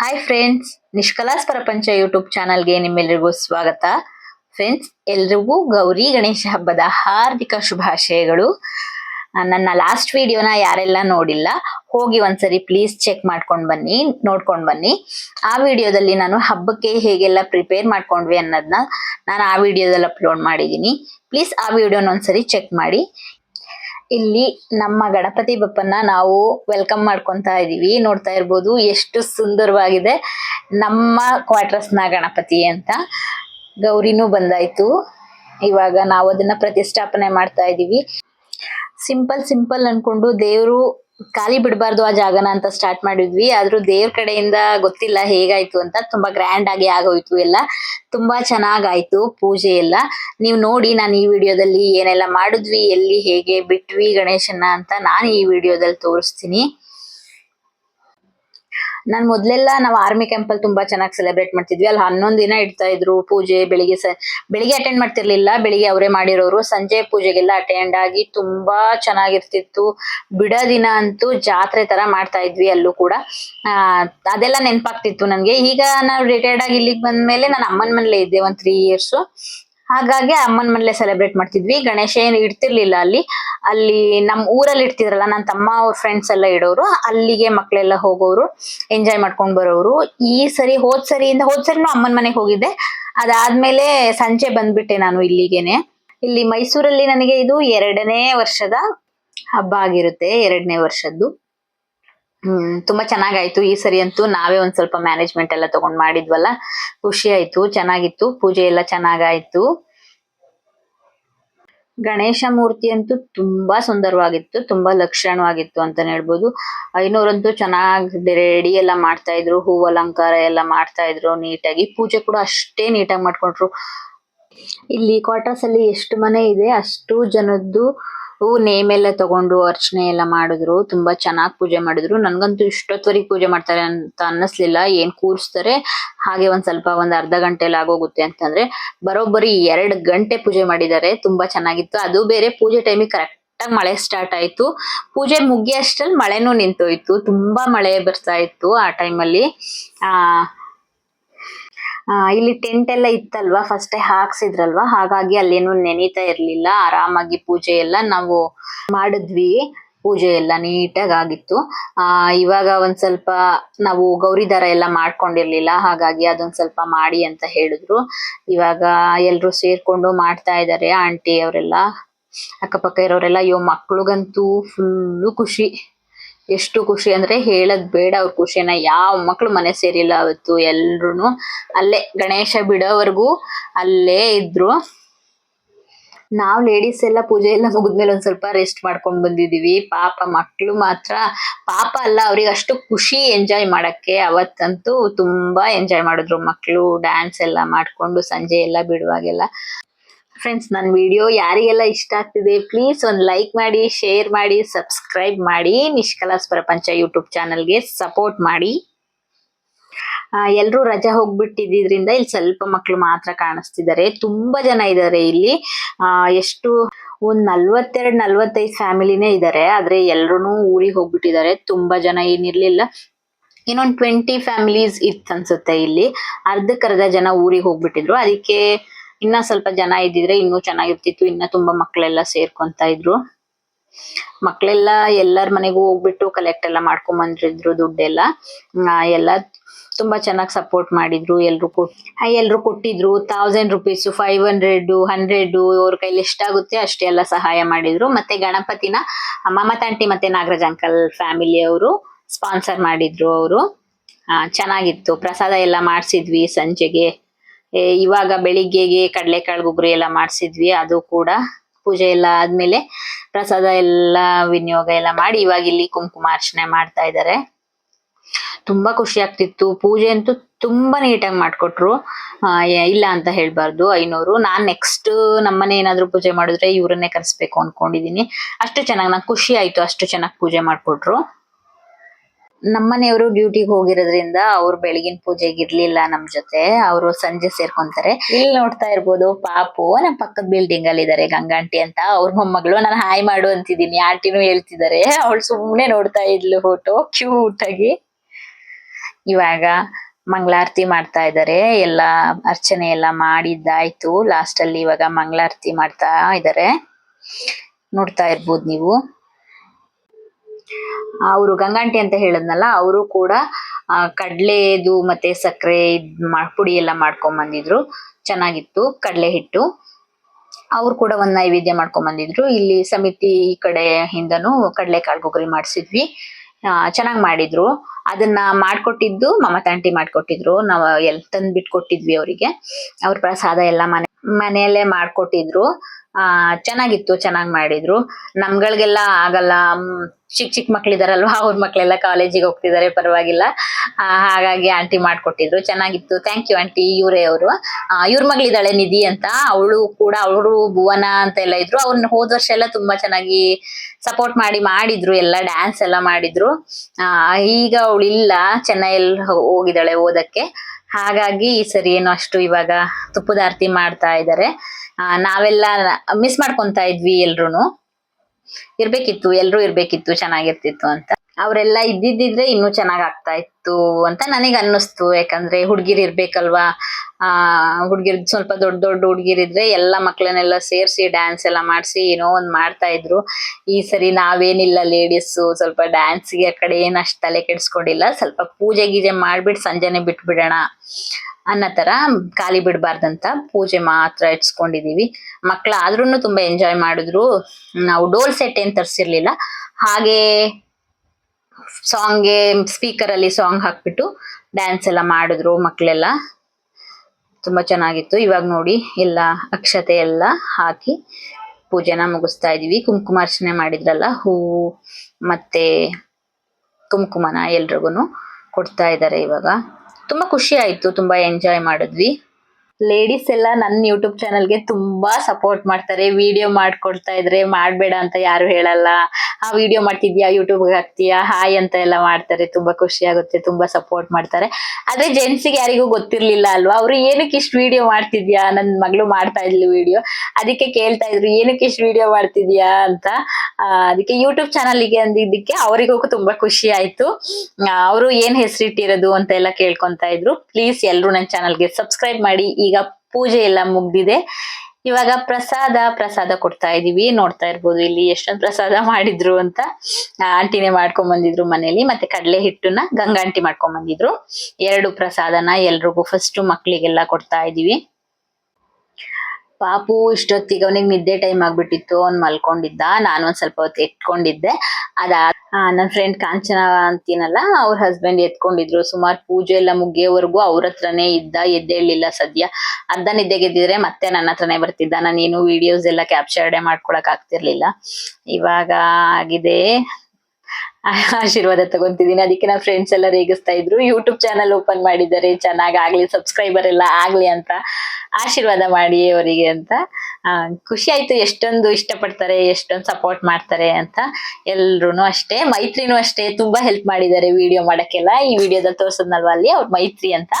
Hi friends ನಿಷ್ಕಲಾಸ್ ಪ್ರಪಂಚ YouTube ಚಾನಲ್ಗೆ ನಿಮ್ಮೆಲ್ಲರಿಗೂ ಸ್ವಾಗತ. ಫ್ರೆಂಡ್ಸ್ ಎಲ್ರಿಗೂ ಗೌರಿ ಗಣೇಶ ಹಬ್ಬದ ಹಾರ್ದಿಕ ಶುಭಾಶಯಗಳು. ನನ್ನ ಲಾಸ್ಟ್ ವಿಡಿಯೋನ ಯಾರೆಲ್ಲ ನೋಡಿಲ್ಲ, ಹೋಗಿ ಒಂದ್ಸರಿ ಪ್ಲೀಸ್ ಚೆಕ್ ಮಾಡ್ಕೊಂಡು ಬನ್ನಿ, ನೋಡ್ಕೊಂಡು ಬನ್ನಿ. ಆ ವಿಡಿಯೋದಲ್ಲಿ ನಾನು ಹಬ್ಬಕ್ಕೆ ಹೇಗೆಲ್ಲ ಪ್ರಿಪೇರ್ ಮಾಡ್ಕೊಂಡ್ವಿ ಅನ್ನೋದನ್ನ ನಾನು ಆ ವಿಡಿಯೋದಲ್ಲಿ ಅಪ್ಲೋಡ್ ಮಾಡಿದ್ದೀನಿ. ಪ್ಲೀಸ್ ಆ ವಿಡಿಯೋನ ಒಂದ್ಸರಿ ಚೆಕ್ ಮಾಡಿ. ಇಲ್ಲಿ ನಮ್ಮ ಗಣಪತಿ ಬಪ್ಪನ್ನ ನಾವು ವೆಲ್ಕಮ್ ಮಾಡ್ಕೊಂತ ಇದೀವಿ. ನೋಡ್ತಾ ಇರ್ಬೋದು, ಎಷ್ಟು ಸುಂದರವಾಗಿದೆ. ನಮ್ಮ ಕ್ವಾರ್ಟರ್ಸ್ನ ಗಣಪತಿ ಅಂತ ಗೌರಿನೂ ಬಂದಾಯ್ತು. ಇವಾಗ ನಾವು ಅದನ್ನ ಪ್ರತಿಷ್ಠಾಪನೆ ಮಾಡ್ತಾ ಇದೀವಿ. ಸಿಂಪಲ್ ಸಿಂಪಲ್ ಅನ್ಕೊಂಡು ದೇವ್ರು ಖಾಲಿ ಬಿಡಬಾರ್ದು ಆ ಜಾಗನ ಅಂತ ಸ್ಟಾರ್ಟ್ ಮಾಡಿದ್ವಿ. ಆದ್ರೂ ದೇವ್ರ ಕಡೆಯಿಂದ ಗೊತ್ತಿಲ್ಲ ಹೇಗಾಯ್ತು ಅಂತ ತುಂಬಾ ಗ್ರ್ಯಾಂಡ್ ಆಗಿ ಆಗೋಯ್ತು ಎಲ್ಲ. ತುಂಬಾ ಚೆನ್ನಾಗಾಯ್ತು ಪೂಜೆ ಎಲ್ಲ. ನೀವು ನೋಡಿ ನಾನು ಈ ವಿಡಿಯೋದಲ್ಲಿ ಏನೆಲ್ಲ ಮಾಡಿದ್ವಿ, ಎಲ್ಲಿ ಹೇಗೆ ಬಿಟ್ವಿ ಗಣೇಶನ ಅಂತ ನಾನು ಈ ವಿಡಿಯೋದಲ್ಲಿ ತೋರಿಸ್ತೀನಿ. ನಾನ್ ಮೊದ್ಲೆಲ್ಲ ನಾವು ಆರ್ಮಿ ಕ್ಯಾಂಪ್ ಅಲ್ಲಿ ತುಂಬಾ ಚೆನ್ನಾಗಿ ಸೆಲೆಬ್ರೇಟ್ ಮಾಡ್ತಿದ್ವಿ. ಅಲ್ಲಿ ಹನ್ನೊಂದ್ ದಿನ ಇಡ್ತಾ ಇದ್ರು. ಪೂಜೆ, ಬೆಳಿಗ್ಗೆ ಬೆಳಿಗ್ಗೆ ಅಟೆಂಡ್ ಮಾಡ್ತಿರ್ಲಿಲ್ಲ. ಬೆಳಿಗ್ಗೆ ಅವರೇ ಮಾಡಿರೋರು. ಸಂಜೆ ಪೂಜೆಗೆಲ್ಲ ಅಟೆಂಡ್ ಆಗಿ ತುಂಬಾ ಚೆನ್ನಾಗಿರ್ತಿತ್ತು. ಬಿಡ ದಿನ ಅಂತೂ ಜಾತ್ರೆ ತರ ಮಾಡ್ತಾ ಇದ್ವಿ ಅಲ್ಲೂ ಕೂಡ. ಅದೆಲ್ಲ ನೆನಪಾಗ್ತಿತ್ತು ನನ್ಗೆ. ಈಗ ನಾವು ರಿಟೈರ್ಡ್ ಆಗಿ ಇಲ್ಲಿಗೆ ಬಂದ್ಮೇಲೆ ನಾನು ಅಮ್ಮನ ಮನೇಲೆ ಇದ್ದೆ ಒಂದ್ ತ್ರೀ ಇಯರ್ಸ್ ಹಾಗಾಗಿ ಅಮ್ಮನ ಮನೇಲೆ ಸೆಲೆಬ್ರೇಟ್ ಮಾಡ್ತಿದ್ವಿ. ಗಣೇಶ ಏನು ಇಡ್ತಿರ್ಲಿಲ್ಲ ಅಲ್ಲಿ. ಅಲ್ಲಿ ನಮ್ ಊರಲ್ಲಿ ಇಡ್ತಿದ್ರಲ್ಲ ನನ್ನ ತಮ್ಮ ಅವ್ರ ಫ್ರೆಂಡ್ಸ್ ಎಲ್ಲ ಇಡೋರು. ಅಲ್ಲಿಗೆ ಮಕ್ಳೆಲ್ಲ ಹೋಗೋರು ಎಂಜಾಯ್ ಮಾಡ್ಕೊಂಡ್ ಬರೋರು. ಈ ಸರಿ, ಹೋದ್ ಸರಿಯಿಂದ, ಹೋದ್ ಸರಿನೂ ಅಮ್ಮನ ಮನೆಗೆ ಹೋಗಿದ್ದೆ. ಅದಾದ್ಮೇಲೆ ಸಂಜೆ ಬಂದ್ಬಿಟ್ಟೆ ನಾನು ಇಲ್ಲಿಗೆನೆ. ಇಲ್ಲಿ ಮೈಸೂರಲ್ಲಿ ನನಗೆ ಇದು ಎರಡನೇ ವರ್ಷದ ಹಬ್ಬ ಆಗಿರುತ್ತೆ, ಎರಡನೇ ವರ್ಷದ್ದು. ಹ್ಮ್, ತುಂಬಾ ಚೆನ್ನಾಗಾಯ್ತು. ಈ ಸರಿ ಅಂತೂ ನಾವೇ ಒಂದ್ ಸ್ವಲ್ಪ ಮ್ಯಾನೇಜ್ಮೆಂಟ್ ಎಲ್ಲ ತಗೊಂಡ್ ಮಾಡಿದ್ವಲ್ಲ? ಖುಷಿ ಆಯ್ತು, ಚೆನ್ನಾಗಿತ್ತು. ಪೂಜೆ ಎಲ್ಲ ಚೆನ್ನಾಗಾಯ್ತು. ಗಣೇಶ ಮೂರ್ತಿ ಅಂತೂ ತುಂಬಾ ಸುಂದರವಾಗಿತ್ತು, ತುಂಬಾ ಲಕ್ಷಣವಾಗಿತ್ತು ಅಂತಾನೆ ಹೇಳ್ಬೋದು. ಐನೂರಂತೂ ಚೆನ್ನಾಗಿ ರೆಡಿ ಎಲ್ಲ ಮಾಡ್ತಾ ಇದ್ರು, ಹೂ ಅಲಂಕಾರ ಎಲ್ಲ ಮಾಡ್ತಾ ಇದ್ರು ನೀಟಾಗಿ. ಪೂಜೆ ಕೂಡ ಅಷ್ಟೇ ನೀಟಾಗಿ ಮಾಡ್ಕೊಂಡ್ರು. ಇಲ್ಲಿ ಕ್ವಾರ್ಟರ್ಸ್ ಅಲ್ಲಿ ಎಷ್ಟು ಮನೆ ಇದೆ, ಅಷ್ಟು ಜನದ್ದು ನೇಮ್ ಎಲ್ಲ ತಗೊಂಡು ಅರ್ಚನೆ ಎಲ್ಲ ಮಾಡಿದ್ರು ತುಂಬಾ ಚೆನ್ನಾಗಿ ಪೂಜೆ ಮಾಡಿದ್ರು. ನನ್ಗಂತೂ ಇಷ್ಟೊತ್ತವರೆಗೆ ಪೂಜೆ ಮಾಡ್ತಾರೆ ಅಂತ ಅನ್ನಿಸ್ಲಿಲ್ಲ. ಏನ್ ಕೂರಿಸ್ತಾರೆ? ಹಾಗೆ ಒಂದ್ ಸ್ವಲ್ಪ ಒಂದ್ ಅರ್ಧ ಗಂಟೆಲಿ ಆಗೋಗುತ್ತೆ ಅಂತಂದ್ರೆ ಬರೋಬ್ಬರಿ ಎರಡ್ ಗಂಟೆ ಪೂಜೆ ಮಾಡಿದ್ದಾರೆ. ತುಂಬಾ ಚೆನ್ನಾಗಿತ್ತು. ಅದು ಬೇರೆ ಪೂಜೆ ಟೈಮಿಗೆ ಕರೆಕ್ಟ್ ಮಳೆ ಸ್ಟಾರ್ಟ್ ಆಯ್ತು. ಪೂಜೆ ಮುಗಿಯಷ್ಟರಲ್ಲಿ ಮಳೆನೂ ನಿಂತೋಯ್ತು. ತುಂಬಾ ಮಳೆ ಬರ್ತಾ ಇತ್ತು ಆ ಟೈಮಲ್ಲಿ ಆ, ಇಲ್ಲಿ ಟೆಂಟ್ ಎಲ್ಲ ಇತ್ತಲ್ವಾ? ಫಸ್ಟ್ ಹಾಕ್ಸಿದ್ರಲ್ವಾ? ಹಾಗಾಗಿ ಅಲ್ಲೇನು ನೆನೀತಾ ಇರ್ಲಿಲ್ಲ. ಆರಾಮಾಗಿ ಪೂಜೆ ಎಲ್ಲ ನಾವು ಮಾಡಿದ್ವಿ. ಪೂಜೆ ಎಲ್ಲ ನೀಟಾಗಿ ಆಗಿತ್ತು ಆ, ಇವಾಗ ಒಂದ್ ಸ್ವಲ್ಪ ನಾವು ಗೌರಿ ದಾರ ಎಲ್ಲ ಮಾಡ್ಕೊಂಡಿರ್ಲಿಲ್ಲ. ಹಾಗಾಗಿ ಅದೊಂದ್ ಸ್ವಲ್ಪ ಮಾಡಿ ಅಂತ ಹೇಳಿದ್ರು. ಇವಾಗ ಎಲ್ರು ಸೇರ್ಕೊಂಡು ಮಾಡ್ತಾ ಇದಾರೆ. ಆಂಟಿ ಅವರೆಲ್ಲ, ಅಕ್ಕಪಕ್ಕ ಇರೋರೆಲ್ಲ, ಅಯ್ಯೋ ಮಕ್ಳಿಗಂತೂ ಫುಲ್ಲು ಖುಷಿ. ಎಷ್ಟು ಖುಷಿ ಅಂದ್ರೆ ಹೇಳದ್ ಬೇಡ ಅವ್ರ ಖುಷಿನ. ಯಾವ ಮಕ್ಳು ಮನೆ ಸೇರಿಲ್ಲ ಅವತ್ತು ಎಲ್ರು ಅಲ್ಲೇ ಗಣೇಶ ಬಿಡೋವರೆಗೂ ಅಲ್ಲೇ ಇದ್ರು. ನಾವ್ ಲೇಡೀಸ್ ಎಲ್ಲ ಪೂಜೆ ಎಲ್ಲ ಮುಗಿದ್ಮೇಲೆ ಒಂದ್ ಸ್ವಲ್ಪ ರೆಸ್ಟ್ ಮಾಡ್ಕೊಂಡ್ ಬಂದಿದೀವಿ. ಪಾಪ ಮಕ್ಳು ಮಾತ್ರ. ಪಾಪ ಅಲ್ಲ, ಅವ್ರಿಗೆ ಅಷ್ಟು ಖುಷಿ ಎಂಜಾಯ್ ಮಾಡಕ್ಕೆ ಅವತ್ತಂತೂ ತುಂಬಾ ಎಂಜಾಯ್ ಮಾಡಿದ್ರು ಮಕ್ಳು. ಡ್ಯಾನ್ಸ್ ಎಲ್ಲ ಮಾಡ್ಕೊಂಡು ಸಂಜೆ ಎಲ್ಲ ಬಿಡುವಾಗೆಲ್ಲ. ಫ್ರೆಂಡ್ಸ್ ನನ್ನ ವಿಡಿಯೋ ಯಾರಿಗೆಲ್ಲ ಇಷ್ಟ ಆಗ್ತಿದೆ ಪ್ಲೀಸ್ ಒಂದು ಲೈಕ್ ಮಾಡಿ ಶೇರ್ ಮಾಡಿ ಸಬ್ಸ್ಕ್ರೈಬ್ ಮಾಡಿ. ನಿಷ್ಕಲಾಸ್ ಪ್ರಪಂಚ ಯೂಟ್ಯೂಬ್ ಚಾನಲ್ಗೆ ಸಪೋರ್ಟ್ ಮಾಡಿ. ಎಲ್ಲರೂ ರಜಾ ಹೋಗ್ಬಿಟ್ಟಿದ್ದರಿಂದ ಇಲ್ಲಿ ಸ್ವಲ್ಪ ಮಕ್ಕಳು ಮಾತ್ರ ಕಾಣಿಸ್ತಿದ್ದಾರೆ. ತುಂಬಾ ಜನ ಇದ್ದಾರೆ ಇಲ್ಲಿ. ಎಷ್ಟು, ಒಂದ್ ನಲ್ವತ್ತೆರಡು, ನಲ್ವತ್ತೈದು ಫ್ಯಾಮಿಲಿನೇ ಇದ್ದಾರೆ ಆದ್ರೆ ಎಲ್ಲರೂ ಊರಿಗೆ ಹೋಗ್ಬಿಟ್ಟಿದ್ದಾರೆ. ತುಂಬಾ ಜನ ಏನಿರ್ಲಿಲ್ಲ. ಇನ್ನೊಂದು ಟ್ವೆಂಟಿ ಫ್ಯಾಮಿಲೀಸ್ ಇತ್ತು ಅನ್ಸುತ್ತೆ ಇಲ್ಲಿ. ಅರ್ಧಕ್ಕರ್ಧ ಜನ ಊರಿಗೆ ಹೋಗ್ಬಿಟ್ಟಿದ್ರು. ಅದಕ್ಕೆ ಇನ್ನ ಸ್ವಲ್ಪ ಜನ ಇದ್ದಿದ್ರೆ ಇನ್ನೂ ಚೆನ್ನಾಗಿರ್ತಿತ್ತು. ಇನ್ನ ತುಂಬಾ ಮಕ್ಕಳೆಲ್ಲ ಸೇರ್ಕೊಂತ ಇದ್ರು. ಮಕ್ಳೆಲ್ಲ ಎಲ್ಲರ ಮನೆಗೂ ಹೋಗ್ಬಿಟ್ಟು ಕಲೆಕ್ಟ್ ಎಲ್ಲ ಮಾಡ್ಕೊಂಡ್ ಬಂದಿದ್ರು ದುಡ್ಡೆಲ್ಲ. ಎಲ್ಲ ತುಂಬಾ ಚೆನ್ನಾಗಿ ಸಪೋರ್ಟ್ ಮಾಡಿದ್ರು ಎಲ್ರು ಎಲ್ರು ಕೊಟ್ಟಿದ್ರು. Thousand rupees five hundred hundred ಅವ್ರ ಕೈಲಿ ಎಷ್ಟಾಗುತ್ತೆ ಅಷ್ಟೆಲ್ಲ ಸಹಾಯ ಮಾಡಿದ್ರು. ಮತ್ತೆ ಗಣಪತಿನ ಮಮತಾಂಟಿ ಮತ್ತೆ ನಾಗರಾಜ್ ಅಂಕಲ್ ಫ್ಯಾಮಿಲಿ ಅವರು ಸ್ಪಾನ್ಸರ್ ಮಾಡಿದ್ರು ಅವರು. ಚೆನ್ನಾಗಿತ್ತು. ಪ್ರಸಾದ ಎಲ್ಲ ಮಾಡಿಸಿದ್ವಿ ಸಂಜೆಗೆ. ಇವಾಗ ಬೆಳಿಗ್ಗೆಗೆ ಕಡಲೆಕಾಳು ಗುಗ್ರಿ ಎಲ್ಲ ಮಾಡ್ಸಿದ್ವಿ, ಅದು ಕೂಡ ಪೂಜೆ ಎಲ್ಲ ಆದ್ಮೇಲೆ ಪ್ರಸಾದ ಎಲ್ಲ ವಿನಿಯೋಗ ಎಲ್ಲ ಮಾಡಿ ಇವಾಗ ಇಲ್ಲಿ ಕುಂಕುಮಾರ್ಚನೆ ಮಾಡ್ತಾ ಇದ್ದಾರೆ ತುಂಬಾ ಖುಷಿ ಆಗ್ತಿತ್ತು. ಪೂಜೆ ಅಂತೂ ತುಂಬಾ ನೀಟಾಗಿ ಮಾಡ್ಕೊಟ್ರು. ಇಲ್ಲ ಅಂತ ಹೇಳ್ಬಾರ್ದು ಐನೂರು. ನಾನ್ ನೆಕ್ಸ್ಟ್ ನಮ್ಮನೆ ಏನಾದ್ರು ಪೂಜೆ ಮಾಡಿದ್ರೆ ಇವರನ್ನೇ ಕರೆಸ್ಬೇಕು ಅನ್ಕೊಂಡಿದೀನಿ. ಅಷ್ಟು ಚೆನ್ನಾಗಿ, ನಂಗೆ ಖುಷಿ ಆಯ್ತು ಅಷ್ಟು ಚೆನ್ನಾಗಿ ಪೂಜೆ ಮಾಡ್ಕೊಟ್ರು. ನಮ್ಮನೆಯವರು ಡ್ಯೂಟಿಗೆ ಹೋಗಿರೋದ್ರಿಂದ ಅವ್ರು ಬೆಳಗಿನ ಪೂಜೆಗೆ ಇರ್ಲಿಲ್ಲ ನಮ್ ಜೊತೆ. ಅವರು ಸಂಜೆ ಸೇರ್ಕೊಂತಾರೆ. ಇಲ್ಲಿ ನೋಡ್ತಾ ಇರ್ಬೋದು, ಪಾಪು, ನಮ್ ಪಕ್ಕದ ಬಿಲ್ಡಿಂಗ್ ಅಲ್ಲಿ ಇದಾರೆ ಗಂಗಾಂಟಿ ಅಂತ. ಅವ್ರ ಮೊಮ್ಮಗಳು, ನಾನು ಹಾಯ್ ಮಾಡು ಅಂತಿದ್ದೀನಿ ಆಂಟಿನು ಹೇಳ್ತಿದ್ದಾರೆ. ಅವಳು ಸುಮ್ನೆ ನೋಡ್ತಾ ಇದ್ಲು ಫೋಟೋ ಕ್ಯೂಟ್ ಆಗಿ. ಇವಾಗ ಮಂಗಳಾರತಿ ಮಾಡ್ತಾ ಇದ್ದಾರೆ ಎಲ್ಲ ಅರ್ಚನೆ ಎಲ್ಲ ಮಾಡಿದ್ದಾಯ್ತು. ಲಾಸ್ಟ್ ಅಲ್ಲಿ ಇವಾಗ ಮಂಗಳಾರತಿ ಮಾಡ್ತಾ ಇದ್ದಾರೆ ನೋಡ್ತಾ ಇರ್ಬೋದು ನೀವು. ಅವರು ಗಂಗಾಂಟಿ ಅಂತ ಹೇಳದ್ನಲ್ಲ, ಅವರು ಕೂಡ ಕಡಲೆದು ಮತ್ತೆ ಸಕ್ಕರೆ ಪುಡಿ ಎಲ್ಲ ಮಾಡ್ಕೊಂಡ್ ಬಂದಿದ್ರು. ಚೆನ್ನಾಗಿತ್ತು, ಕಡಲೆ ಹಿಟ್ಟು. ಅವ್ರು ಕೂಡ ಒಂದ್ ನೈವೇದ್ಯ ಮಾಡ್ಕೊಂಡ್ ಬಂದಿದ್ರು. ಇಲ್ಲಿ ಸಮಿತಿ ಈ ಕಡೆ ಹಿಂದನು ಕಡಲೆಕಾಳು ಗೊಗ್ರಿ ಮಾಡಿಸಿದ್ವಿ. ಚೆನ್ನಾಗ್ ಮಾಡಿದ್ರು. ಅದನ್ನ ಮಾಡ್ಕೊಟ್ಟಿದ್ದು ಮಮತಾ ಆಂಟಿ ಮಾಡ್ಕೊಟ್ಟಿದ್ರು. ನಾವು ಎಲ್ ತಂದ್ ಬಿಟ್ಕೊಟ್ಟಿದ್ವಿ ಅವರಿಗೆ. ಅವ್ರ ಪ್ರಸಾದ ಎಲ್ಲ ಮನೆ, ಮನೆಯಲ್ಲೇ ಮಾಡ್ಕೊಟ್ಟಿದ್ರು. ಆ, ಚೆನ್ನಾಗಿತ್ತು, ಚೆನ್ನಾಗ್ ಮಾಡಿದ್ರು. ನಮ್ಗಳಿಗೆಲ್ಲ ಆಗಲ್ಲ ಚಿಕ್ಕ ಚಿಕ್ಕ ಮಕ್ಳಿದಾರಲ್ವಾ? ಅವ್ರ ಮಕ್ಳೆಲ್ಲ ಕಾಲೇಜಿಗೆ ಹೋಗ್ತಿದಾರೆ, ಪರವಾಗಿಲ್ಲ. ಹಾಗಾಗಿ ಆಂಟಿ ಮಾಡ್ಕೊಟ್ಟಿದ್ರು. ಚೆನ್ನಾಗಿತ್ತು. Thank you aunty. ಇವರೇ ಅವರು. ಇವ್ರ ಮಗಳಿದ್ದಾಳೆ, ನಿಧಿ ಅಂತ. ಅವಳು ಕೂಡ ಅವರು ಭುವನ ಅಂತ ಎಲ್ಲ ಇದ್ರು. ಅವ್ರನ್ನ ಹೋದ ವರ್ಷ ಎಲ್ಲ ತುಂಬಾ ಚೆನ್ನಾಗಿ ಸಪೋರ್ಟ್ ಮಾಡಿ, ಮಾಡಿದ್ರು. ಎಲ್ಲ ಡ್ಯಾನ್ಸ್ ಎಲ್ಲ ಮಾಡಿದ್ರು. ಈಗ ಅವಳು ಇಲ್ಲ ಚೆನ್ನೈಯಲ್ಲಿ ಹೋಗಿದ್ದಾಳೆ ಓದಕ್ಕೆ. ಹಾಗಾಗಿ ಈ ಸರಿ ಏನು ಅಷ್ಟು ಇವಾಗ ತುಪ್ಪದ ಆರತಿ ಮಾಡ್ತಾ ಇದ್ದಾರೆ. ನಾವೆಲ್ಲ ಮಿಸ್ ಮಾಡ್ಕೊಂತ ಇದ್ವಿ ಎಲ್ರು ಇರ್ಬೇಕಿತ್ತು ಎಲ್ರು ಇರ್ಬೇಕಿತ್ತು, ಚೆನ್ನಾಗಿರ್ತಿತ್ತು ಅಂತ. ಅವರೆಲ್ಲ ಇದ್ದಿದ್ದಿದ್ರೆ ಇನ್ನೂ ಚೆನ್ನಾಗ್ ಆಗ್ತಾ ಇತ್ತು ಅಂತ ನನಗೆ ಅನ್ನಿಸ್ತು. ಯಾಕಂದ್ರೆ ಹುಡ್ಗಿರ್ ಇರ್ಬೇಕಲ್ವಾ? ಆ, ಹುಡ್ಗಿರ್ ಸ್ವಲ್ಪ ದೊಡ್ಡ ದೊಡ್ಡ ಹುಡುಗಿರಿದ್ರೆ ಎಲ್ಲ ಮಕ್ಳನ್ನೆಲ್ಲ ಸೇರ್ಸಿ ಡ್ಯಾನ್ಸ್ ಎಲ್ಲ ಮಾಡ್ಸಿ ಏನೋ ಒಂದ್ ಮಾಡ್ತಾ ಇದ್ರು. ಈ ಸರಿ ನಾವೇನಿಲ್ಲ ಲೇಡೀಸು ಸ್ವಲ್ಪ ಡ್ಯಾನ್ಸ್ಗೆ ಆ ಕಡೆ ಏನ್ ಅಷ್ಟ್ ತಲೆ ಕೆಡ್ಸ್ಕೊಂಡಿಲ್ಲ. ಸ್ವಲ್ಪ ಪೂಜೆ ಗೀಜೆ ಮಾಡ್ಬಿಟ್ಟು ಸಂಜೆನೆ ಬಿಟ್ಬಿಡೋಣ ಅನ್ನೋ ತರ ಖಾಲಿ ಬಿಡಬಾರ್ದಂತ ಪೂಜೆ ಮಾತ್ರ ಇಟ್ಸ್ಕೊಂಡಿದೀವಿ. ಮಕ್ಳಾದ್ರೂ ತುಂಬಾ ಎಂಜಾಯ್ ಮಾಡಿದ್ರು. ನಾವು ಡೋಲ್ ಸೆಟ್ ಏನ್ ತರ್ಸಿರ್ಲಿಲ್ಲ. ಹಾಗೆ ಸಾಂಗ್ಗೆ ಸ್ಪೀಕರ್ ಅಲ್ಲಿ ಸಾಂಗ್ ಹಾಕ್ಬಿಟ್ಟು ಡ್ಯಾನ್ಸ್ ಎಲ್ಲ ಮಾಡಿದ್ರು ಮಕ್ಕಳೆಲ್ಲ ತುಂಬಾ ಚೆನ್ನಾಗಿತ್ತು. ಇವಾಗ ನೋಡಿ ಎಲ್ಲ ಅಕ್ಷತೆ ಎಲ್ಲ ಹಾಕಿ ಪೂಜೆನ ಮುಗಿಸ್ತಾ ಇದೀವಿ. ಕುಂಕುಮಾರ್ಚನೆ ಮಾಡಿದ್ರಲ್ಲ ಹೂವು ಮತ್ತೆ ಕುಂಕುಮನ ಎಲ್ರಿಗೂ ಕೊಡ್ತಾ ಇದ್ದಾರೆ ಇವಾಗ. ತುಂಬಾ ಖುಷಿ ಆಯ್ತು, ತುಂಬಾ ಎಂಜಾಯ್ ಮಾಡಿದ್ವಿ. ಲೇಡೀಸ್ ಎಲ್ಲ ನನ್ನ ಯೂಟ್ಯೂಬ್ ಚಾನಲ್ಗೆ ತುಂಬಾ ಸಪೋರ್ಟ್ ಮಾಡ್ತಾರೆ. ವಿಡಿಯೋ ಮಾಡ್ಕೊಡ್ತಾ ಇದ್ರೆ ಮಾಡ್ಬೇಡ ಅಂತ ಯಾರು ಹೇಳಲ್ಲ. ಆ ವಿಡಿಯೋ ಮಾಡ್ತಿದ್ಯಾ? ಯೂಟ್ಯೂಬ್ ಹಾಕ್ತೀಯಾ? ಹಾಯ್ ಅಂತ ಎಲ್ಲ ಮಾಡ್ತಾರೆ. ತುಂಬಾ ಖುಷಿ ಆಗುತ್ತೆ. ತುಂಬಾ ಸಪೋರ್ಟ್ ಮಾಡ್ತಾರೆ. ಆದ್ರೆ ಜೆಂಟ್ಸಿಗೆ ಯಾರಿಗೂ ಗೊತ್ತಿರ್ಲಿಲ್ಲ ಅಲ್ವಾ? ಅವ್ರು ಏನಕ್ಕೆ ಇಷ್ಟು ವಿಡಿಯೋ ಮಾಡ್ತಿದ್ಯಾ? ನನ್ ಮಗಳು ಮಾಡ್ತಾ ಇದ್ಲು ವಿಡಿಯೋ ಅದಕ್ಕೆ ಕೇಳ್ತಾ ಇದ್ರು, ಏನಕ್ಕೆ ಇಷ್ಟು ವಿಡಿಯೋ ಮಾಡ್ತಿದ್ಯಾ? ಅಂತ. ಅದಕ್ಕೆ ಯೂಟ್ಯೂಬ್ ಚಾನಲ್ಗೆ ಅಂದಿದ್ದಕ್ಕೆ ಅವರಿಗೂ ತುಂಬಾ ಖುಷಿ ಆಯ್ತು. ಅವರು ಏನ್ ಹೆಸರಿಟ್ಟಿರೋದು ಅಂತ ಎಲ್ಲ ಕೇಳ್ಕೊಂತ ಇದ್ರು. ಪ್ಲೀಸ್ ಎಲ್ರು ನನ್ನ ಚಾನಲ್ಗೆ ಸಬ್ಸ್ಕ್ರೈಬ್ ಮಾಡಿ. ಈಗ ಪೂಜೆ ಎಲ್ಲ ಮುಗ್ದಿದೆ. ಇವಾಗ ಪ್ರಸಾದ ಪ್ರಸಾದ ಕೊಡ್ತಾ ಇದೀವಿ. ನೋಡ್ತಾ ಇರ್ಬೋದು ಇಲ್ಲಿ ಎಷ್ಟೊಂದ್ ಪ್ರಸಾದ ಮಾಡಿದ್ರು ಅಂತ. ಆಂಟಿನೇ ಮಾಡ್ಕೊಂಡ್ ಬಂದಿದ್ರು ಮನೇಲಿ, ಮತ್ತೆ ಕಡಲೆ ಹಿಟ್ಟನ್ನ ಗಂಗಾ ಆಂಟಿ ಮಾಡ್ಕೊಂಡ್ ಬಂದಿದ್ರು. ಎರಡು ಪ್ರಸಾದನ ಎಲ್ರಿಗೂ ಫಸ್ಟ್ ಮಕ್ಳಿಗೆಲ್ಲ ಕೊಡ್ತಾ ಇದೀವಿ. ಪಾಪು ಇಷ್ಟೊತ್ತಿಗೆ ಅವನಿಗೆ ನಿದ್ದೆ ಟೈಮ್ ಆಗ್ಬಿಟ್ಟಿತ್ತು, ಅವ್ನು ಮಲ್ಕೊಂಡಿದ್ದ, ನಾನು ಒಂದ್ ಸ್ವಲ್ಪ ಹೊತ್ತು ಎತ್ಕೊಂಡಿದ್ದೆ. ಅದಾ ನನ್ನ ಫ್ರೆಂಡ್ ಕಾಂಚನ ಅಂತೀನಲ್ಲ, ಅವ್ರ ಹಸ್ಬೆಂಡ್ ಎತ್ಕೊಂಡಿದ್ರು. ಸುಮಾರು ಪೂಜೆ ಎಲ್ಲ ಮುಗಿಯೋವರೆಗೂ ಅವ್ರ ಹತ್ರನೇ ಇದ್ದ ಎದ್ದೇಳಿಲ್ಲ ಸದ್ಯ. ಅರ್ಧ ನಿದ್ದೆಗೆದ್ದಿದ್ರೆ ಮತ್ತೆ ನನ್ನ ಹತ್ರನೇ ಬರ್ತಿದ್ದ. ನಾನೇನು ವಿಡಿಯೋಸ್ ಎಲ್ಲ ಕ್ಯಾಪ್ಚರ್ಡೆ ಮಾಡ್ಕೊಳಕ್ ಆಗ್ತಿರ್ಲಿಲ್ಲ. ಇವಾಗ ಆಗಿದೆ. ಆಶೀರ್ವಾದ ತಗೊಂತಿದೀನಿ ಅದಕ್ಕೆ ನನ್ನ ಫ್ರೆಂಡ್ಸ್ ಎಲ್ಲ ರೇಗಿಸ್ತಾ ಇದ್ರು. ಯೂಟ್ಯೂಬ್ ಚಾನಲ್ ಓಪನ್ ಮಾಡಿದ್ದಾರೆ. ಚೆನ್ನಾಗ್ ಆಗ್ಲಿ ಸಬ್ಸ್ಕ್ರೈಬರ್ ಎಲ್ಲ ಆಗ್ಲಿ ಅಂತ ಆಶೀರ್ವಾದ ಮಾಡಿ ಅವರಿಗೆ ಅಂತ. ಖುಷಿ ಆಯ್ತು. ಎಷ್ಟೊಂದು ಇಷ್ಟಪಡ್ತಾರೆ, ಎಷ್ಟೊಂದು ಸಪೋರ್ಟ್ ಮಾಡ್ತಾರೆ ಅಂತ ಎಲ್ರು ಅಷ್ಟೇ. ಮೈತ್ರಿನೂ ಅಷ್ಟೇ. ತುಂಬಾ ಹೆಲ್ಪ್ ಮಾಡಿದ್ದಾರೆ ವಿಡಿಯೋ ಮಾಡಕ್ಕೆಲ್ಲ. ಈ ವಿಡಿಯೋದಲ್ಲಿ ತೋರ್ಸದ್ನಲ್ವ ಅಲ್ಲಿ? ಅವ್ರ ಮೈತ್ರಿ ಅಂತ.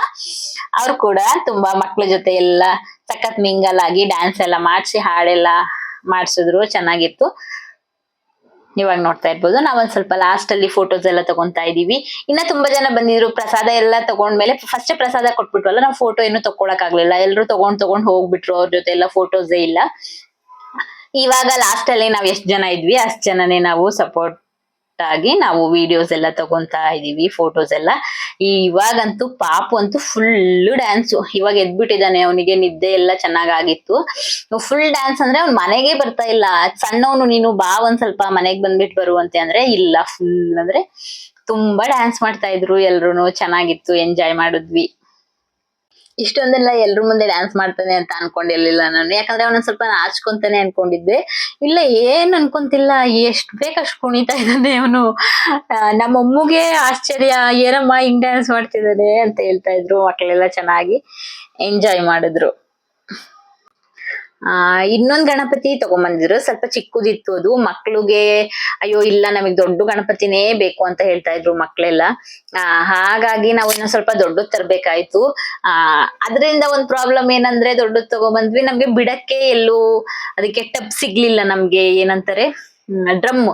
ಅವ್ರು ಕೂಡ ತುಂಬಾ ಮಕ್ಳ ಜೊತೆ ಎಲ್ಲ ಸಖತ್ ಮಿಂಗಲ್ ಆಗಿ ಡ್ಯಾನ್ಸ್ ಎಲ್ಲ ಮಾಡಿಸಿ, ಹಾಡೆಲ್ಲ ಮಾಡಿಸಿದ್ರು. ಚೆನ್ನಾಗಿತ್ತು. ಇವಾಗ ನೋಡ್ತಾ ಇರ್ಬೋದು. ನಾವೊಂದ್ ಸ್ವಲ್ಪ ಲಾಸ್ಟ್ ಅಲ್ಲಿ ಫೋಟೋಸ್ ಎಲ್ಲ ತಗೊಂತಾ ಇದೀವಿ ಇನ್ನ ತುಂಬಾ ಜನ ಬಂದಿದ್ರು. ಪ್ರಸಾದ ಎಲ್ಲ ತಗೊಂಡ್ಮೇಲೆ ಫಸ್ಟ್ ಪ್ರಸಾದ ಕೊಟ್ಬಿಟ್ವಲ್ಲ, ನಾವು ಫೋಟೋ ಏನು ತಕೊಳಕ್ ಆಗ್ಲಿಲ್ಲ ಎಲ್ರು ತಗೊಂಡ್ ತಗೊಂಡ್ ಹೋಗ್ಬಿಟ್ರು. ಅವ್ರ ಜೊತೆ ಎಲ್ಲ ಫೋಟೋಸೇ ಇಲ್ಲ. ಇವಾಗ ಲಾಸ್ಟ್ ಅಲ್ಲಿ ನಾವ್ ಎಷ್ಟ್ ಜನ ಇದ್ವಿ, ಅಷ್ಟ್ ಜನನೇ ನಾವು ಸಪೋರ್ಟ್ ಆಗಿ ನಾವು ವಿಡಿಯೋಸ್ ಎಲ್ಲ ತಗೊಂತಾ ಇದೀವಿ ಫೋಟೋಸ್ ಎಲ್ಲ. ಇವಾಗಂತೂ ಪಾಪು ಅಂತೂ ಫುಲ್ ಡ್ಯಾನ್ಸ್ ಇವಾಗ ಎದ್ಬಿಟ್ಟಿದ್ದಾನೆ, ಅವನಿಗೆ ನಿದ್ದೆ ಎಲ್ಲ ಚೆನ್ನಾಗಾಗಿತ್ತು. ಫುಲ್ ಡ್ಯಾನ್ಸ್ ಅಂದ್ರೆ ಅವ್ನ್ ಮನೆಗೆ ಬರ್ತಾ ಇಲ್ಲ. ಸಣ್ಣವನು ನೀನು ಬಾ ಒಂದ್ ಸ್ವಲ್ಪ ಮನೆಗ್ ಬಂದ್ಬಿಟ್ಟು ಬರುವಂತೆ ಅಂದ್ರೆ ಇಲ್ಲ. ಫುಲ್ ಅಂದ್ರೆ ತುಂಬಾ ಡ್ಯಾನ್ಸ್ ಮಾಡ್ತಾ ಇದ್ರು ಎಲ್ರು ಚೆನ್ನಾಗಿತ್ತು ಎಂಜಾಯ್ ಮಾಡಿದ್ವಿ. ಇಷ್ಟೊಂದೆಲ್ಲ ಎಲ್ರ ಮುಂದೆ ಡ್ಯಾನ್ಸ್ ಮಾಡ್ತಾನೆ ಅಂತ ಅನ್ಕೊಂಡಿರ್ಲಿಲ್ಲ ನಾನು. ಯಾಕಂದ್ರೆ ಅವನ ಸ್ವಲ್ಪ ನಾಚ್ಕೊಂತಾನೆ ಅನ್ಕೊಂಡಿದ್ದೆ. ಇಲ್ಲ, ಏನ್ ಅನ್ಕೊಂತಿಲ್ಲ, ಎಷ್ಟ್ ಬೇಕಷ್ಟು ಕುಣಿತಾ ಇದ್ದಾನೆ ಅವನು. ನಮ್ಮ ಅಮ್ಮಗೆ ಆಶ್ಚರ್ಯ ಏನಮ್ಮ ಹಿಂಗ್ ಡ್ಯಾನ್ಸ್ ಮಾಡ್ತಿದ್ದಾನೆ ಅಂತ ಹೇಳ್ತಾ ಇದ್ರು ಮಕ್ಕಳೆಲ್ಲ ಚೆನ್ನಾಗಿ. ಎಂಜಾಯ್ ಮಾಡಿದ್ರು. ಆ, ಇನ್ನೊಂದ್ ಗಣಪತಿ ತಗೊಂಬಂದಿದ್ರು. ಸ್ವಲ್ಪ ಚಿಕ್ಕದಿತ್ತು ಅದು. ಮಕ್ಳಿಗೆ, ಅಯ್ಯೋ, ಇಲ್ಲ, ನಮಗ್ ದೊಡ್ಡ ಗಣಪತಿನೇ ಬೇಕು ಅಂತ ಹೇಳ್ತಾ ಇದ್ರು ಮಕ್ಳೆಲ್ಲ. ಆ, ಹಾಗಾಗಿ ನಾವು ಇನ್ನೊಂದ್ ಸ್ವಲ್ಪ ದೊಡ್ಡದ್ ತರ್ಬೇಕಾಯ್ತು. ಆ, ಅದರಿಂದ ಒಂದ್ ಪ್ರಾಬ್ಲಮ್ ಏನಂದ್ರೆ ದೊಡ್ಡದ್ ತಗೊಂಬಂದ್ವಿ. ನಮ್ಗೆ ಬಿಡಕ್ಕೆ ಎಲ್ಲೂ ಅದಕ್ಕೆ ಟಪ್ ಸಿಗ್ಲಿಲ್ಲ ನಮ್ಗೆ ಏನಂತಾರೆ? ಡ್ರಮ್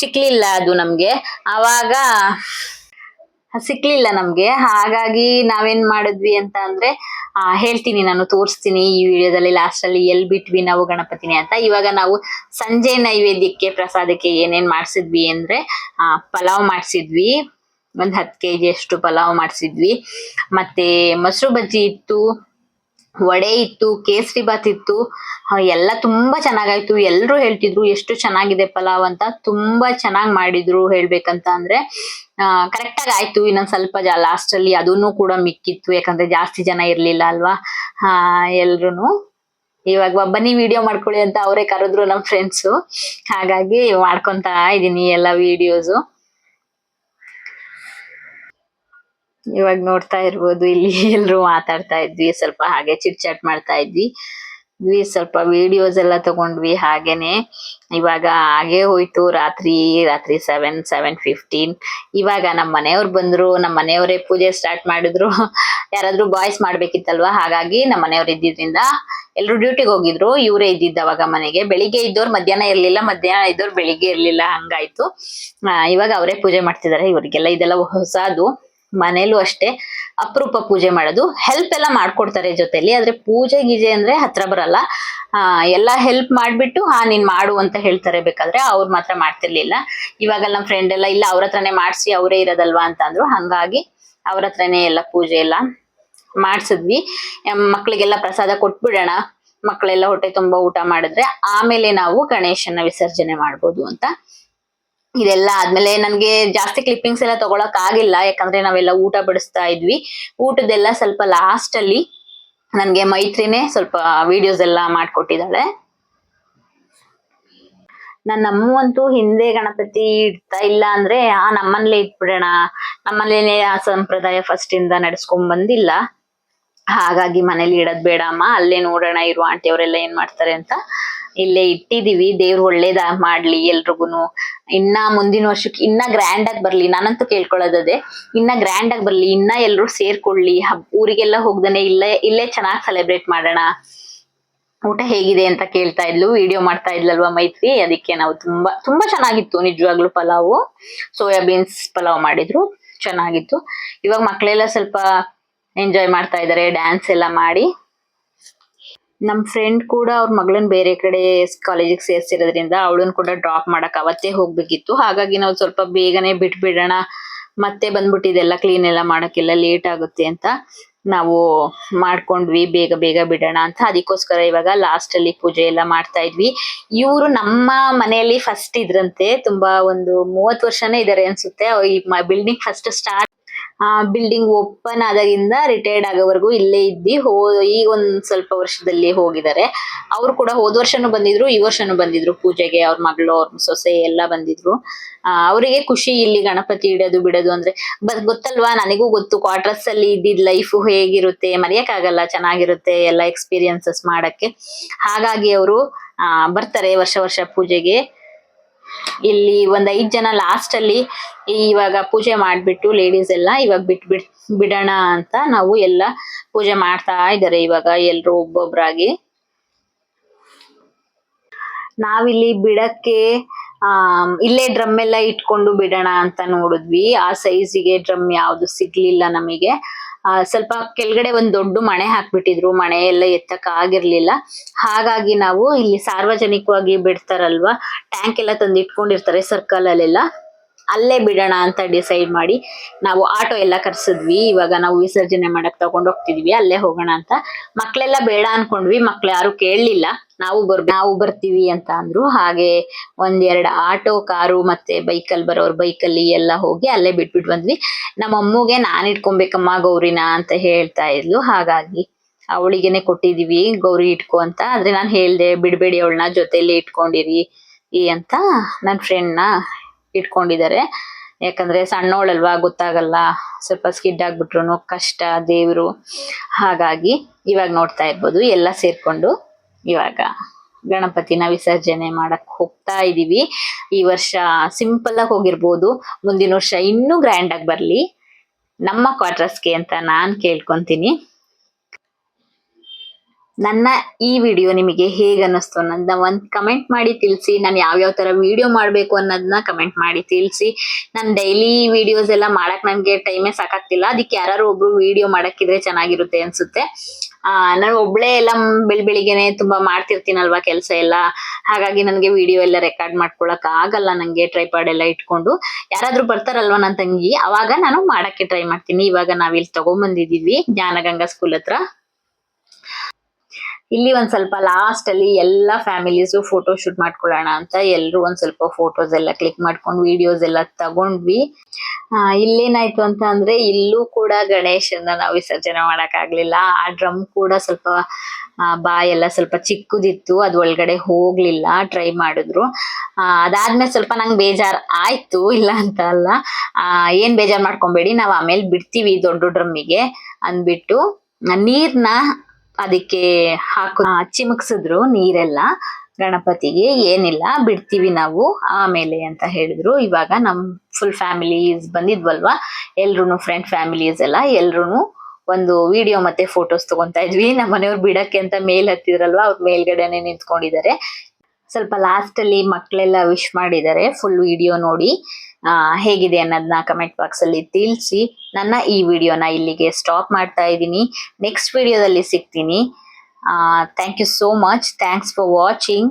ಸಿಕ್ಲಿಲ್ಲ ಅದು ನಮ್ಗೆ. ಅವಾಗ ಸಿಕ್ಲಿಲ್ಲ ನಮ್ಗೆ. ಹಾಗಾಗಿ ನಾವೇನ್ ಮಾಡಿದ್ವಿ ಅಂತ ಅಂದ್ರೆ ಆ, ಹೇಳ್ತೀನಿ ನಾನು ತೋರಿಸ್ತೀನಿ ಈ ವಿಡಿಯೋದಲ್ಲಿ ಲಾಸ್ಟ್ ಅಲ್ಲಿ ಎಲ್ ಬಿಟ್ವಿ ನಾವು ಗಣಪತಿನಿ ಅಂತ. ಇವಾಗ ನಾವು ಸಂಜೆ ನೈವೇದ್ಯಕ್ಕೆ ಪ್ರಸಾದಕ್ಕೆ ಏನೇನ್ ಮಾಡ್ಸಿದ್ವಿ ಅಂದ್ರೆ ಆ, ಪಲಾವ್ ಮಾಡ್ಸಿದ್ವಿ. ಒಂದ್ ಹತ್ತು ಕೆ ಜಿ ಅಷ್ಟು ಪಲಾವ್ ಮಾಡ್ಸಿದ್ವಿ. ಮತ್ತೆ ಮೊಸರು ಬಜ್ಜಿ ಇತ್ತು. ವಡೆ ಇತ್ತು, ಕೇಸರಿ ಬಾತ್ ಇತ್ತು. ಎಲ್ಲ ತುಂಬಾ ಚೆನ್ನಾಗಾಯ್ತು. ಎಲ್ರು ಹೇಳ್ತಿದ್ರು, ಎಷ್ಟು ಚೆನ್ನಾಗಿದೆ ಪಲಾವ್ ಅಂತ ತುಂಬಾ ಚೆನ್ನಾಗ್ ಮಾಡಿದ್ರು ಹೇಳ್ಬೇಕಂತ ಅಂದ್ರೆ, ಆ ಕರೆಕ್ಟ್ ಆಗಿ ಆಯ್ತು. ಇನ್ನೊಂದ್ ಸ್ವಲ್ಪ ಲಾಸ್ಟ್ ಅಲ್ಲಿ ಅದನ್ನು ಕೂಡ ಮಿಕ್ಕಿತ್ತು. ಯಾಕಂದ್ರೆ ಜಾಸ್ತಿ ಜನ ಇರ್ಲಿಲ್ಲ ಅಲ್ವಾ? ಹಾ, ಎಲ್ರುನು. ಇವಾಗ ಬನ್ನಿ ವಿಡಿಯೋ ಮಾಡ್ಕೊಳ್ಳಿ ಅಂತ ಅವರೇ ಕರೆದ್ರು ನಮ್ ಫ್ರೆಂಡ್ಸ್ ಹಾಗಾಗಿ ಮಾಡ್ಕೊಂತ ಇದೀನಿ ಎಲ್ಲ ವಿಡಿಯೋಸ್ ಇವಾಗ ನೋಡ್ತಾ ಇರ್ಬೋದು, ಇಲ್ಲಿ ಎಲ್ರು ಮಾತಾಡ್ತಾ ಇದ್ವಿ, ಸ್ವಲ್ಪ ಹಾಗೆ ಚಿಟ್ ಚಾಟ್ ಮಾಡ್ತಾ ಇದ್ವಿ. ಸ್ವಲ್ಪ ವಿಡಿಯೋಸ್ ಎಲ್ಲ ತಗೊಂಡ್ವಿ ಹಾಗೇನೆ. ಇವಾಗ ಹಾಗೆ ಹೋಯ್ತು, ರಾತ್ರಿ ರಾತ್ರಿ ಸೆವೆನ್ ಸೆವೆನ್ ಫಿಫ್ಟೀನ್ ಇವಾಗ ನಮ್ಮ ಮನೆಯವ್ರು ಬಂದ್ರು ನಮ್ಮ ಮನೆಯವರೇ ಪೂಜೆ ಸ್ಟಾರ್ಟ್ ಮಾಡಿದ್ರು. ಯಾರಾದ್ರೂ ಬಾಯ್ಸ್ ಮಾಡ್ಬೇಕಿತ್ತಲ್ವಾ? ಹಾಗಾಗಿ ನಮ್ಮ ಮನೆಯವ್ರು ಇದ್ದಿದ್ರಿಂದ ಎಲ್ರು ಡ್ಯೂಟಿಗೆ ಹೋಗಿದ್ರು. ಇವರೇ ಇದ್ದಿದ್ದ ಅವಾಗ ಮನೆಗೆ. ಬೆಳಿಗ್ಗೆ ಇದ್ದವ್ರು ಮಧ್ಯಾಹ್ನ ಇರ್ಲಿಲ್ಲ, ಮಧ್ಯಾಹ್ನ ಇದ್ದವ್ರು ಬೆಳಿಗ್ಗೆ ಇರ್ಲಿಲ್ಲ, ಹಂಗಾಯ್ತು. ಇವಾಗ ಅವರೇ ಪೂಜೆ ಮಾಡ್ತಿದ್ದಾರೆ ಇವರಿಗೆಲ್ಲ ಇದೆಲ್ಲ ಹೊಸದು. ಮನೇಲೂ ಅಷ್ಟೇ ಅಪರೂಪ ಪೂಜೆ ಮಾಡೋದು. ಹೆಲ್ಪ್ ಎಲ್ಲ ಮಾಡ್ಕೊಡ್ತಾರೆ ಜೊತೆಲಿ, ಆದ್ರೆ ಪೂಜೆ ಗೀಜೆ ಅಂದ್ರೆ ಹತ್ರ ಬರಲ್ಲ. ಆ, ಎಲ್ಲ ಹೆಲ್ಪ್ ಮಾಡ್ಬಿಟ್ಟು, ಹಾ, ನೀನ್ ಮಾಡು ಅಂತ ಹೇಳ್ತಾರೆ ಬೇಕಾದ್ರೆ, ಅವ್ರು ಮಾತ್ರ ಮಾಡ್ತಿರ್ಲಿಲ್ಲ. ಇವಾಗ ನಮ್ಮ ಫ್ರೆಂಡ್ ಎಲ್ಲ, ಇಲ್ಲ, ಅವ್ರ ಹತ್ರನೇ ಮಾಡ್ಸಿ, ಅವರೇ ಇರೋದಲ್ವಾ ಅಂತ ಅಂದ್ರು. ಹಂಗಾಗಿ ಅವ್ರ ಹತ್ರನೇ ಎಲ್ಲ ಪೂಜೆ ಎಲ್ಲ ಮಾಡ್ಸಿದ್ವಿ. ಮಕ್ಳಿಗೆಲ್ಲ ಪ್ರಸಾದ ಕೊಟ್ಬಿಡೋಣ. ಮಕ್ಕಳೆಲ್ಲ ಹೊಟ್ಟೆ ತುಂಬಾ ಊಟ ಮಾಡಿದ್ರೆ, ಆಮೇಲೆ ನಾವು ಗಣೇಶನ ವಿಸರ್ಜನೆ ಮಾಡ್ಬೋದು ಅಂತ ಇದೆಲ್ಲ ಆದ್ಮೇಲೆ ನನ್ಗೆ ಜಾಸ್ತಿ ಕ್ಲಿಪ್ಪಿಂಗ್ಸ್ ಎಲ್ಲ ತಗೊಳಕ್ ಆಗಿಲ್ಲ. ಯಾಕಂದ್ರೆ ನಾವೆಲ್ಲ ಊಟ ಬಡಿಸ್ತಾ ಇದ್ವಿ. ಊಟದೆಲ್ಲ ಸ್ವಲ್ಪ ಲಾಸ್ಟ್ ಅಲ್ಲಿ ನನ್ಗೆ ಮೈತ್ರಿನೇ ಸ್ವಲ್ಪ ವಿಡಿಯೋಸ್ ಎಲ್ಲ ಮಾಡ್ಕೊಟ್ಟಿದ್ದಾಳೆ ನನ್ನ ಅಮ್ಮು ಅಂತೂ ಹಿಂದೆ ಗಣಪತಿ ಇಡ್ತಾ ಇಲ್ಲ ಅಂದ್ರೆ, ಆ ನಮ್ಮಲ್ಲೇ ಇಟ್ಬಿಡೋಣ. ನಮ್ಮನೇಲೆ ಆ ಸಂಪ್ರದಾಯ ಫಸ್ಟ್ ಇಂದ ನಡ್ಸ್ಕೊಂಡ್ ಬಂದಿಲ್ಲ. ಹಾಗಾಗಿ ಮನೇಲಿ ಇಡೋದ್ ಬೇಡ ಅಮ್ಮ ಅಲ್ಲೇ ನೋಡೋಣ ಇರುವ ಆಂಟಿ ಅವರೆಲ್ಲ ಏನ್ ಮಾಡ್ತಾರೆ ಅಂತ. ಇಲ್ಲೇ ಇಟ್ಟಿದೀವಿ, ದೇವ್ರು ಒಳ್ಳೇದ ಮಾಡ್ಲಿ ಎಲ್ರಿಗೂನು. ಇನ್ನ ಮುಂದಿನ ವರ್ಷಕ್ಕೆ ಇನ್ನ ಗ್ರ್ಯಾಂಡ್ ಆಗಿ ಬರ್ಲಿ, ನಾನಂತೂ ಕೇಳ್ಕೊಳ್ಳೋದದೆ, ಇನ್ನ ಗ್ರ್ಯಾಂಡ್ ಆಗಿ ಬರ್ಲಿ, ಇನ್ನ ಎಲ್ರು ಸೇರ್ಕೊಳ್ಳಿ ಊರಿಗೆಲ್ಲ ಹೋಗ್ದನೆ ಇಲ್ಲೇ ಇಲ್ಲೇ ಚೆನ್ನಾಗಿ ಸೆಲೆಬ್ರೇಟ್ ಮಾಡೋಣ. ಊಟ ಹೇಗಿದೆ ಅಂತ ಕೇಳ್ತಾ ಇದ್ಲು ವಿಡಿಯೋ ಮಾಡ್ತಾ ಇದ್ಲಲ್ವಾ ಮೈತ್ರಿ? ಅದಕ್ಕೆ ನಾವು ತುಂಬಾ ತುಂಬಾ ಚೆನ್ನಾಗಿತ್ತು ನಿಜವಾಗ್ಲೂ ಪಲಾವು. ಸೋಯಾಬೀನ್ಸ್ ಪಲಾವ್ ಮಾಡಿದ್ರು, ಚೆನ್ನಾಗಿತ್ತು. ಇವಾಗ ಮಕ್ಕಳೆಲ್ಲ ಸ್ವಲ್ಪ ಎಂಜಾಯ್ ಮಾಡ್ತಾ ಇದ್ದಾರೆ ಡ್ಯಾನ್ಸ್ ಎಲ್ಲ ಮಾಡಿ. ನಮ್ ಫ್ರೆಂಡ್ ಕೂಡ ಅವ್ರ ಮಗಳನ್ನ ಬೇರೆ ಕಡೆ ಕಾಲೇಜಿಗೆ ಸೇರಿಸಿರೋದ್ರಿಂದ ಅವಳನ್ನ ಕೂಡ ಡ್ರಾಪ್ ಮಾಡಕ್ ಅವತ್ತೇ ಹೋಗ್ಬೇಕಿತ್ತು. ಹಾಗಾಗಿ ನಾವು ಸ್ವಲ್ಪ ಬೇಗನೆ ಬಿಟ್ಬಿಡೋಣ. ಮತ್ತೆ ಬಂದ್ಬಿಟ್ಟು ಇದೆಲ್ಲ ಕ್ಲೀನ್ ಎಲ್ಲ ಮಾಡೋಕ್ಕೆಲ್ಲ ಲೇಟ್ ಆಗುತ್ತೆ ಅಂತ ನಾವು ಮಾಡ್ಕೊಂಡ್ವಿ. ಬೇಗ ಬೇಗ ಬಿಡೋಣ ಅಂತ. ಅದಕ್ಕೋಸ್ಕರ ಇವಾಗ ಲಾಸ್ಟ್ ಅಲ್ಲಿ ಪೂಜೆ ಎಲ್ಲ ಮಾಡ್ತಾ ಇದ್ವಿ. ಇವರು ನಮ್ಮ ಮನೆಯಲ್ಲಿ ಫಸ್ಟ್ ಇದ್ರಂತೆ. ತುಂಬಾ ಒಂದು ಮೂವತ್ತು ವರ್ಷನೇ ಇದಾರೆ ಅನ್ಸುತ್ತೆ. ಈ ಬಿಲ್ಡಿಂಗ್ ಫಸ್ಟ್ ಸ್ಟಾರ್ಟ್ ಆ ಬಿಲ್ಡಿಂಗ್ ಓಪನ್ ಆದಾಗಿಂದ ರಿಟೈರ್ಡ್ ಆಗೋವರೆಗೂ ಇಲ್ಲೇ ಇದ್ದಿ. ಹೋ, ಈಗ ಒಂದ್ ಸ್ವಲ್ಪ ವರ್ಷದಲ್ಲಿ ಹೋಗಿದ್ದಾರೆ. ಅವ್ರು ಕೂಡ ಹೋದ್ ವರ್ಷನೂ ಬಂದಿದ್ರು, ಈ ವರ್ಷನೂ ಬಂದಿದ್ರು ಪೂಜೆಗೆ. ಅವ್ರ ಮಗಳು, ಅವ್ರ ಸೊಸೆ ಎಲ್ಲ ಬಂದಿದ್ರು. ಅವರಿಗೆ ಖುಷಿ ಇಲ್ಲಿ ಗಣಪತಿ ಇಡೋದು ಬಿಡೋದು ಅಂದ್ರೆ ಗೊತ್ತಲ್ವಾ? ನನಗೂ ಗೊತ್ತು. ಕ್ವಾರ್ಟರ್ಸ್ ಅಲ್ಲಿ ಇದ್ದಿದ್ ಲೈಫ್ ಹೇಗಿರುತ್ತೆ? ಮರೆಯಕ್ಕಾಗಲ್ಲ, ಚೆನ್ನಾಗಿರುತ್ತೆ ಎಲ್ಲ ಎಕ್ಸ್ಪೀರಿಯನ್ಸಸ್ ಮಾಡಕ್ಕೆ. ಹಾಗಾಗಿ ಅವರು ಬರ್ತಾರೆ ವರ್ಷ ವರ್ಷ ಪೂಜೆಗೆ. ಇಲ್ಲಿ ಒಂದ್ ಐದ್ ಜನ ಲಾಸ್ಟ್ ಅಲ್ಲಿ ಇವಾಗ ಪೂಜೆ ಮಾಡ್ಬಿಟ್ಟು ಲೇಡೀಸ್ ಎಲ್ಲ ಇವಾಗ ಬಿಟ್ ಬಿಟ್ ಬಿಡೋಣ ಅಂತ ನಾವು ಎಲ್ಲ ಪೂಜೆ ಮಾಡ್ತಾ ಇದಾರೆ ಇವಾಗ ಎಲ್ರು ಒಬ್ಬೊಬ್ರಾಗಿ. ನಾವಿಲ್ಲಿ ಬಿಡಕ್ಕೆ, ಆ, ಇಲ್ಲೇ ಡ್ರಮ್ ಎಲ್ಲ ಇಟ್ಕೊಂಡು ಬಿಡೋಣ ಅಂತ ನೋಡಿದ್ವಿ. ಆ ಸೈಜಿಗೆ ಡ್ರಮ್ ಯಾವ್ದು ಸಿಗ್ಲಿಲ್ಲ ನಮಗೆ. ಆ, ಸ್ವಲ್ಪ ಕೆಳಗಡೆ ಒಂದ್ ದೊಡ್ಡ ಮಣೆ ಹಾಕ್ಬಿಟ್ಟಿದ್ರು. ಮಣೆ ಎಲ್ಲ ಎತ್ತಕ್ ಆಗಿರ್ಲಿಲ್ಲ. ಹಾಗಾಗಿ ನಾವು ಇಲ್ಲಿ ಸಾರ್ವಜನಿಕವಾಗಿ ಬಿಡ್ತಾರಲ್ವಾ? ಟ್ಯಾಂಕ್ ಎಲ್ಲ ತಂದು ಇಟ್ಕೊಂಡಿರ್ತಾರೆ ಸರ್ಕಲ್ ಅಲ್ಲೆಲ್ಲ. ಅಲ್ಲೇ ಬಿಡೋಣ ಅಂತ ಡಿಸೈಡ್ ಮಾಡಿ ನಾವು ಆಟೋ ಎಲ್ಲ ಕರ್ಸಿದ್ವಿ. ಇವಾಗ ನಾವು ವಿಸರ್ಜನೆ ಮಾಡಕ್ ತಗೊಂಡ್ ಹೋಗ್ತಿದ್ವಿ. ಅಲ್ಲೇ ಹೋಗೋಣ ಅಂತ. ಮಕ್ಳೆಲ್ಲ ಬೇಡ ಅನ್ಕೊಂಡ್ವಿ. ಮಕ್ಳು ಯಾರು ಕೇಳಲಿಲ್ಲ. ನಾವು ಬರ್, ನಾವು ಬರ್ತೀವಿ ಅಂತ ಅಂದ್ರು. ಹಾಗೆ ಒಂದೆರಡು ಆಟೋ ಕಾರು ಮತ್ತೆ ಬೈಕಲ್ ಬರೋರ್ ಬೈಕಲ್ಲಿ ಎಲ್ಲ ಹೋಗಿ ಅಲ್ಲೇ ಬಿಟ್ಬಿಟ್ಟು ಬಂದ್ವಿ. ನಮ್ಮ ಅಮ್ಮಗೆ ನಾನ್ ಇಟ್ಕೊಬೇಕಮ್ಮ ಗೌರಿನ ಅಂತ ಹೇಳ್ತಾ ಇದ್ಲು. ಹಾಗಾಗಿ ಅವಳಿಗೆನೆ ಕೊಟ್ಟಿದೀವಿ. ಗೌರಿ ಇಟ್ಕೊ ಅಂತ. ಆದ್ರೆ ನಾನು ಹೇಳ್ದೆ, ಬಿಡ್ಬೇಡಿ, ಅವಳನ್ನ ಜೊತೆಲಿ ಇಟ್ಕೊಂಡಿರಿ, ಈ ಅಂತ. ನನ್ನ ಫ್ರೆಂಡ್ನ ಇಟ್ಕೊಂಡಿದ್ದಾರೆ. ಯಾಕಂದ್ರೆ ಸಣ್ಣವಳಲ್ವಾ, ಗೊತ್ತಾಗಲ್ಲ. ಸ್ವಲ್ಪ ಸ್ಕಿಡ್ ಆಗ್ಬಿಟ್ರು ಕಷ್ಟ, ದೇವ್ರು. ಹಾಗಾಗಿ ಇವಾಗ ನೋಡ್ತಾ ಇರ್ಬೋದು. ಎಲ್ಲ ಸೇರ್ಕೊಂಡು ಇವಾಗ ಗಣಪತಿನ ವಿಸರ್ಜನೆ ಮಾಡಕ್ ಹೋಗ್ತಾ ಇದೀವಿ. ಈ ವರ್ಷ ಸಿಂಪಲ್ ಆಗಿ ಹೋಗಿರ್ಬೋದು. ಮುಂದಿನ ವರ್ಷ ಇನ್ನೂ ಗ್ರ್ಯಾಂಡ್ ಆಗಿ ಬರ್ಲಿ. ನಮ್ಮ ಕ್ವಾರ್ಟರ್ಸ್ಗೆ ಅಂತ ನಾನ್ ಕೇಳ್ಕೊಂತೀನಿ. ನನ್ನ ಈ ವಿಡಿಯೋ ನಿಮಗೆ ಹೇಗೆ ಅನ್ನಿಸ್ತು ಅನ್ನೋದನ್ನ ಒಂದು ಕಮೆಂಟ್ ಮಾಡಿ ತಿಳಿಸಿ. ನಾನು ಯಾವ್ಯಾವ ತರ ವಿಡಿಯೋ ಮಾಡಬೇಕು ಅನ್ನೋದನ್ನ ಕಮೆಂಟ್ ಮಾಡಿ ತಿಳಿಸಿ. ನಾನು ಡೈಲಿ ವಿಡಿಯೋಸ್ ಎಲ್ಲ ಮಾಡಕ್ ನನಗೆ ಟೈಮೇ ಸಾಕಾಗ್ತಿಲ್ಲ. ಅದಕ್ಕೆ ಯಾರು ಒಬ್ರು ವಿಡಿಯೋ ಮಾಡೋಕ್ಕಿದ್ರೆ ಚೆನ್ನಾಗಿರುತ್ತೆ ಅನ್ಸುತ್ತೆ. ನಾನು ಒಬ್ಳೆ ಎಲ್ಲ ಬೆಳ್ ಬೆಳಿಗ್ಗೆನೆ ತುಂಬಾ ಮಾಡ್ತಿರ್ತೀನಲ್ವಾ ಕೆಲಸ ಎಲ್ಲ. ಹಾಗಾಗಿ ನನಗೆ ವಿಡಿಯೋ ಎಲ್ಲ ರೆಕಾರ್ಡ್ ಮಾಡ್ಕೊಳಕ್ ಆಗಲ್ಲ ನನಗೆ ಟ್ರೈಪಾಡ್ ಎಲ್ಲ ಇಟ್ಕೊಂಡು. ಯಾರಾದರೂ ಬರ್ತಾರಲ್ವಾ ನನ್ನ ತಂಗಿ? ಅವಾಗ ನಾನು ಮಾಡಕ್ಕೆ ಟ್ರೈ ಮಾಡ್ತೀನಿ. ಇವಾಗ ನಾವಿಲ್ಲಿ ತಗೊಂಬಂದಿದೀವಿ ಜ್ಞಾನಗಂಗಾ ಸ್ಕೂಲ್ ಹತ್ರ. ಇಲ್ಲಿ ಒಂದ್ ಸ್ವಲ್ಪ ಲಾಸ್ಟ್ ಅಲ್ಲಿ ಎಲ್ಲಾ ಫ್ಯಾಮಿಲೀಸ್ ಫೋಟೋ ಶೂಟ್ ಮಾಡ್ಕೊಳ್ಳೋಣ ಅಂತ ಎಲ್ರು ಒಂದ್ ಸ್ವಲ್ಪ ಫೋಟೋಸ್ ಎಲ್ಲ ಕ್ಲಿಕ್ ಮಾಡ್ಕೊಂಡು ವಿಡಿಯೋಸ್ ಎಲ್ಲ ತಗೊಂಡ್ವಿ. ಇಲ್ಲೇನಾಯ್ತು ಅಂತ ಅಂದ್ರೆ ಇಲ್ಲೂ ಕೂಡ ಗಣೇಶನ ನಾವು ವಿಸರ್ಜನೆ ಮಾಡಕ್ ಆಗ್ಲಿಲ್ಲ ಆ ಡ್ರಮ್ ಕೂಡ ಸ್ವಲ್ಪ ಆ, ಎಲ್ಲ ಸ್ವಲ್ಪ ಚಿಕ್ಕದಿತ್ತು ಅದ್ ಒಳಗಡೆ ಹೋಗ್ಲಿಲ್ಲ ಟ್ರೈ ಮಾಡಿದ್ರು. ಅದಾದ್ಮೇಲೆ ಸ್ವಲ್ಪ ನಂಗೆ ಬೇಜಾರ್ ಆಯ್ತು ಇಲ್ಲ ಅಂತ ಅಲ್ಲ. ಏನ್ ಬೇಜಾರ್ ಮಾಡ್ಕೊಬೇಡಿ ನಾವ್ ಆಮೇಲೆ ಬಿಡ್ತೀವಿ ದೊಡ್ಡ ಡ್ರಮ್ಮಿಗೆ ಅಂದ್ಬಿಟ್ಟು. ನೀರ್ನ ಅದಕ್ಕೆ ಹಾಕು ಚಿಮುಕ್ಸಿದ್ರು ನೀರೆಲ್ಲ ಗಣಪತಿಗೆ, ಏನಿಲ್ಲ, ಬಿಡ್ತೀವಿ ನಾವು, ಆಮೇಲೆ ಅಂತ ಹೇಳಿದ್ರು. ಇವಾಗ ನಮ್ ಫುಲ್ ಫ್ಯಾಮಿಲೀಸ್ ಬಂದಿದ್ವಲ್ವಾ? ಎಲ್ರು ಫ್ರೆಂಡ್ ಫ್ಯಾಮಿಲೀಸ್ ಎಲ್ಲ ಎಲ್ರು ಒಂದು ವಿಡಿಯೋ ಮತ್ತೆ ಫೋಟೋಸ್ ತಗೊಂತಾ ಇದ್ವಿ. ನಮ್ಮ ಮನೆಯವ್ರು ಬಿಡಕ್ಕೆ ಅಂತ ಮೇಲ್ ಹತ್ತಿದ್ರಲ್ವಾ? ಅವ್ರ ಮೇಲ್ಗಡೆನೆ ನಿಂತ್ಕೊಂಡಿದ್ದಾರೆ. ಸ್ವಲ್ಪ ಲಾಸ್ಟ್ ಅಲ್ಲಿ ಮಕ್ಕಳೆಲ್ಲ ವಿಶ್ ಮಾಡಿದ್ದಾರೆ ಫುಲ್ ವಿಡಿಯೋ ನೋಡಿ. ಹೇಗಿದೆ ಅನ್ನೋದನ್ನ ಕಮೆಂಟ್ ಬಾಕ್ಸ್ ಅಲ್ಲಿ ತಿಳಿಸಿ. ನನ್ನ ಈ ವಿಡಿಯೋನ ಇಲ್ಲಿಗೆ ಸ್ಟಾಪ್ ಮಾಡ್ತಾ ಇದ್ದೀನಿ. ನೆಕ್ಸ್ಟ್ ವಿಡಿಯೋದಲ್ಲಿ ಸಿಗ್ತೀನಿ. Thank you so much thanks for watching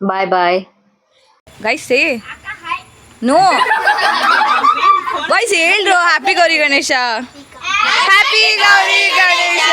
bye bye guys no guys ಹೇಳ್ರು. Happy Gauri Ganesha happy Gauri Ganesha